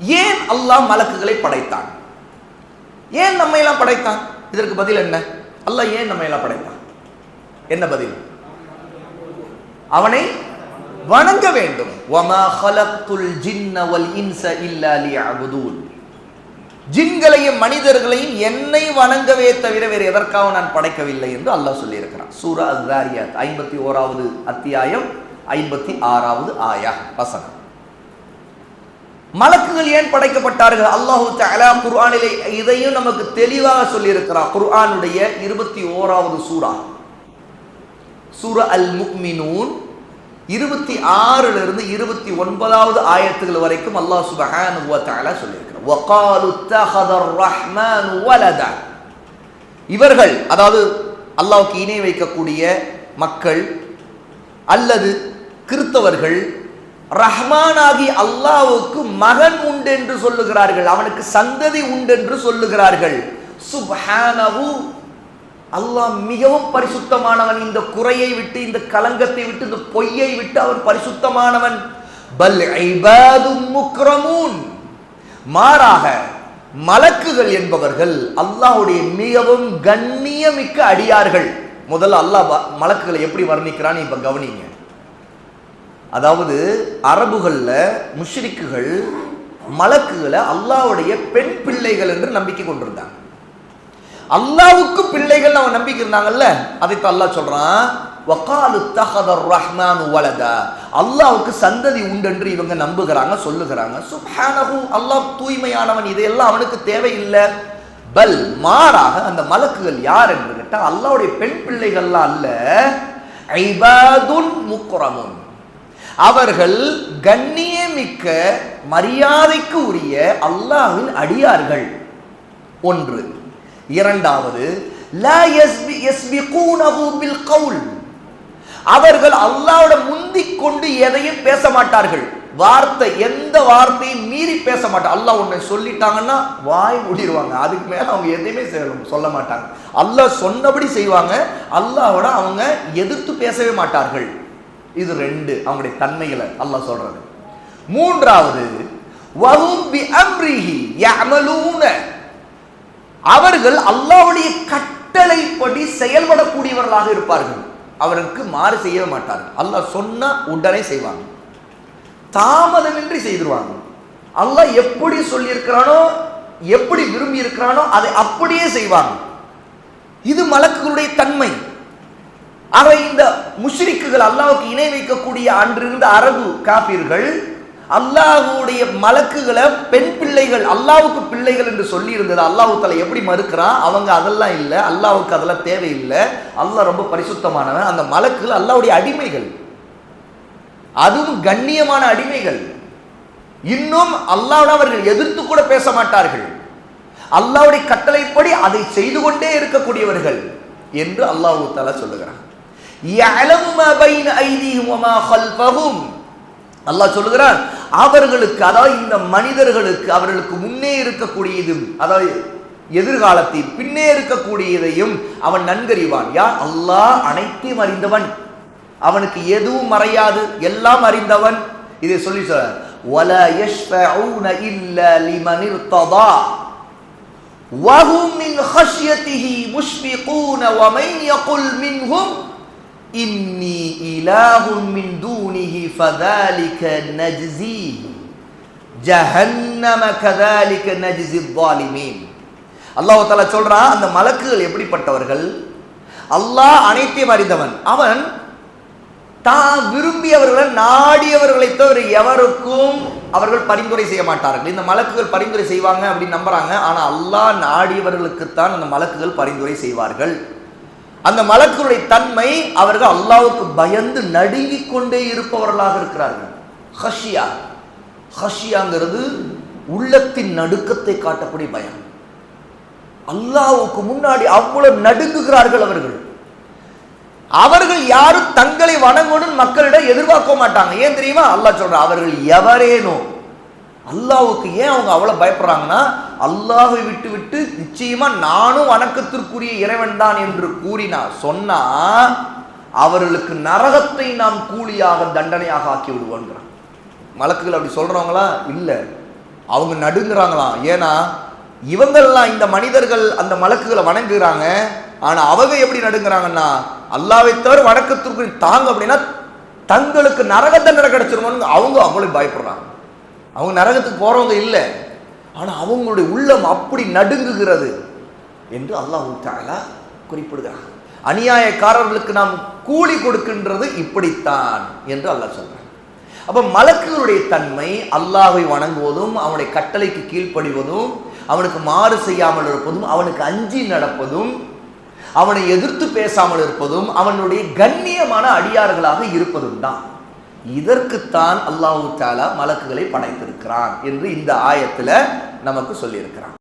ஏன் அல்லாஹ் மலக்குகளை படைத்தான்? ஏன் நம்ம எல்லாம் படைத்தான்? இதற்கு பதில் என்ன? அல்லாஹ் ஏன் நம்ம எல்லாம் படைத்தான்? என்ன பதில்? அவனை வணங்க வேண்டும். வமா ஹலத்துல் ஜின்ன வல் இன்ச இல்லா லியஅபுதூன். ஜின்களையும் மனிதர்களையும் என்னை வணங்கவே தவிர வேறு எதற்காக நான் படைக்கவில்லை என்று அல்லாஹ் சொல்லியிருக்கிறான். சூரா அஸ்தாரியாத் ஐம்பத்தி ஓராவது அத்தியாயம் ஐம்பத்தி ஆறாவது ஆயா வசனம். மலக்குகள் ஏன் படைக்கப்பட்டார்கள்? அல்லாஹு தஆலா குர்ஆனிலே இதையும் நமக்கு தெளிவாக சொல்லியிருக்கிறார். குர்ஆனுடைய இருபத்தி ஓராவது சூரா சூரா அல் முக்மினூன் இருபத்தி ஆறுல இருந்து இருபத்தி ஒன்பதாவது ஆயத்துகள் வரைக்கும் அல்லாஹ் சுபஹான் வ தஆலா சொல்லியிருக்கிறார். வகாலு தஹதர் ரஹ்மான் வலதா. இவர்கள் அதாவது அல்லாஹ்வுக்கு இணை வைக்கக்கூடிய மக்கள் அல்லது கிறித்தவர்கள் ரஹ்மானாகி அல்லாவுக்கு மகன் உண்டு என்று சொல்லுகிறார்கள். அவனுக்கு சந்ததி உண்டு என்று சொல்லுகிறார்கள். சுப்ஹானஹு. அல்லாஹ் மிகவும் பரிசுத்தமானவன். இந்த குறையை விட்டு இந்த கலங்கத்தை விட்டு இந்த பொய்யை விட்டு அவன் பரிசுத்தமானவன். பல் முக்ரமூன். மாறாக மலக்குகள் என்பவர்கள் அல்லாஹ்வுடைய மிகவும் கண்ணியமிக்க அடியார்கள். முதல்ல அல்லாஹ் மலக்குகளை எப்படி வர்ணிக்கிறான்னு இப்ப கவனிங்க. அதாவது அரபுகள்ல முஷ்ரிக்குகள் மலக்குகளை அல்லாஹ்வுடைய பெண் பிள்ளைகள் என்று நம்பிக்கை கொண்டிருந்தாங்க. அல்லாவுக்கு பிள்ளைகள் அவன் நம்பிக்கை இருந்தாங்கல்ல அதைத்தான் அல்லாஹ் சொல்றான் வக்காலு தஹதர் ரஹ்மான் வலதா. அல்லாவுக்கு சந்ததி உண்டு என்று இவங்க நம்புகிறாங்க சொல்லுகிறாங்க. சுப்ஹானஹு அல்லாஹ் தூய்மையானவன் இதையெல்லாம் அவனுக்கு தேவையில்லை. பல் மாறாக அந்த மலக்குகள் யார் என்று கேட்டால் அல்லாவுடைய பெண் பிள்ளைகள்லாம் அல்ல ஐபாதுன் முக்குரமுன் அவர்கள் கண்ணியமிக்க மரியாதைக்கு உரிய அல்லாஹின் அடியார்கள். ஒன்று. இரண்டாவது கவுல். அவர்கள் அல்லாவோட முந்திக் கொண்டு எதையும் பேச மாட்டார்கள். வார்த்தை எந்த வார்த்தையும் மீறி பேச மாட்டாங்க அல்லாஹ் ஒன்று சொல்லிட்டாங்கன்னா வாய் மூடிடுவாங்க அதுக்கு மேல அவங்க எதையுமே செய்யணும் சொல்ல மாட்டாங்க. அல்லாஹ் சொன்னபடி செய்வாங்க. அல்லாஹோட அவங்க எதிர்த்து பேசவே மாட்டார்கள். இது ரெண்டு அவங்களுடைய தன்மைகளை அல்லாஹ் சொல்றது மூன்றாவது வஹும் பி அம்ரிஹி யஅமலூன. அவர்கள் அல்லாஹ்வுடைய கட்டளைப்படி செயல்படக்கூடியவர்களாக இருப்பார்கள். அவருக்கு மாறு செய்யவே மாட்டார்கள். அல்லாஹ் சொன்னா உடனே செய்வாங்க. தாமதமின்றி செய்திருவாங்க. அல்லாஹ் எப்படி சொல்லியிருக்கிறானோ எப்படி விரும்பி இருக்கிறானோ அதை அப்படியே செய்வாங்க. இது மலக்குகளுடைய தன்மை. ஆக இந்த முஷ்ரிக்குகள் அல்லாவுக்கு இணை வைக்கக்கூடிய அன்றிருந்த அரபு காப்பீர்கள் அல்லாஹுடைய மலக்குகளை பெண் பிள்ளைகள் அல்லாவுக்கு பிள்ளைகள் என்று சொல்லி இருந்தது அல்லாஹு தலை எப்படி மறுக்கிறான்? அவங்க அதெல்லாம் இல்லை அல்லாவுக்கு அதெல்லாம் தேவையில்லை. அல்லாஹ் ரொம்ப பரிசுத்தமானவன். அந்த மலக்குகள் அல்லாவுடைய அடிமைகள். அதுவும் கண்ணியமான அடிமைகள். இன்னும் அல்லாஹ்வோட அவர்கள் எதிர்த்து கூட பேச மாட்டார்கள். அல்லாவுடைய கட்டளைப்படி அதை செய்து கொண்டே இருக்கக்கூடியவர்கள் என்று அல்லாஹு தஆலா சொல்லுகிறான். அல்லாஹ் சொல்லுகிறான் அவர்களுக்கு அதாவது இந்த மனிதர்களுக்கு அவர்களுக்கு முன்னே இருக்கக்கூடியதும் அதாவது எதிர்காலத்தில் பின்னே இருக்கக்கூடியதையும் அவன் நன்கறிவான் யார் அல்லாஹ் அனைத்தையும் அறிந்தவன் அவனுக்கு எதுவும் மறையாது எல்லாம் அறிந்தவன் இதை சொல்லி சொல்ற وَلَا يَشْفَعُونَ إِلَّا لِمَنِ ارْتَضَى وَهُمْ مِنْ خَشْيَتِهِ مُشْفِقُونَ وَمَنْ يَقُلْ مِنْهُمْ إِنِّي إِلَهٌ مِنْ دُونِهِ فَذَلِكَ نَجْزِيهِ جَهَنَّمَ كَذَلِكَ نَجْزِي الظَّالِمِينَ அல்லாஹ் தஆலா சொல்றான் அந்த மலக்குகள் எப்படிப்பட்டவர்கள் அல்லாஹ் அனைத்தையும் அறிந்தவன் அவன் தான் விரும்பியவர்களை நாடியவர்களை தவிர எவருக்கும் அவர்கள் பரிந்துரை செய்ய மாட்டார்கள் இந்த மலக்குகள் பரிந்துரை செய்வாங்க அப்படின்னு நம்புறாங்க ஆனா அல்லாஹ் நாடியவர்களுக்குத்தான் அந்த மலக்குகள் பரிந்துரை செய்வார்கள் அந்த மலக்குகளுடைய தன்மை அவர்கள் அல்லாவுக்கு பயந்து நடுங்கிக் கொண்டே இருப்பவர்களாக இருக்கிறார்கள். ஹஷியா. ஹஷியாங்கிறது உள்ளத்தின் நடுக்கத்தை காட்டக்கூடிய பயம். அல்லாவுக்கு முன்னாடி அவ்வளவு நடுங்குகிறார்கள் அவர்கள். அவர்கள் யாரும் தங்களை வணங்கணும்னு மக்களிடம் எதிர்பார்க்க மாட்டாங்க. ஏன் தெரியுமா? அல்லாஹ் சொல்ற அவர்கள் எவரேனோ அல்லாவுக்கு ஏன் அவங்க அவ்வளவு பயப்படுறாங்கன்னா அல்லாஹை விட்டு விட்டு நிச்சயமா நானும் வணக்கத்திற்குரிய இறைவன் தான் என்று கூறினார் சொன்னா அவர்களுக்கு நரகத்தை நாம் கூலியாக தண்டனையாக ஆக்கி விடுவோங்கிறான். வழக்குகள் அப்படி சொல்றவங்களா? இல்ல. அவங்க நடுங்குறாங்களாம் ஏன்னா இவங்கெல்லாம் இந்த மனிதர்கள் அந்த மலக்குகளை வணங்குறாங்க. ஆனா அவங்க எப்படி நடுங்குறாங்கன்னா அல்லாவை தவிர வணக்கத்திற்கு தாங்க அப்படின்னா தங்களுக்கு நரக தண்டனை கிடைச்சிருமோன்னு அவங்க அவ்வளவு பயப்படுறாங்க. அவங்க நரகத்துக்கு போறவங்க இல்லை. ஆனால் அவங்களுடைய உள்ளம் அப்படி நடுங்குகிறது என்று அல்லாஹ் தாலா குறிப்பிடுகிறார் அநியாயக்காரர்களுக்கு நாம் கூலி கொடுக்கின்றது இப்படித்தான் என்று அல்லாஹ் சொல்றான். அப்போ மலக்குகளுடைய தன்மை அல்லாஹை வணங்குவதும் அவனுடைய கட்டளைக்கு கீழ்ப்படிவதும் அவனுக்கு மாறு செய்யாமல் இருப்பதும் அவனுக்கு அஞ்சி நடப்பதும் அவனை எதிர்த்து பேசாமல் இருப்பதும் அவனுடைய கண்ணியமான அடியார்களாக இருப்பதும் தான் இதற்குத்தான் அல்லாஹு தாலா மலக்குகளை படைத்திருக்கிறான் என்று இந்த ஆயத்தில் நமக்கு சொல்லியிருக்கிறான்.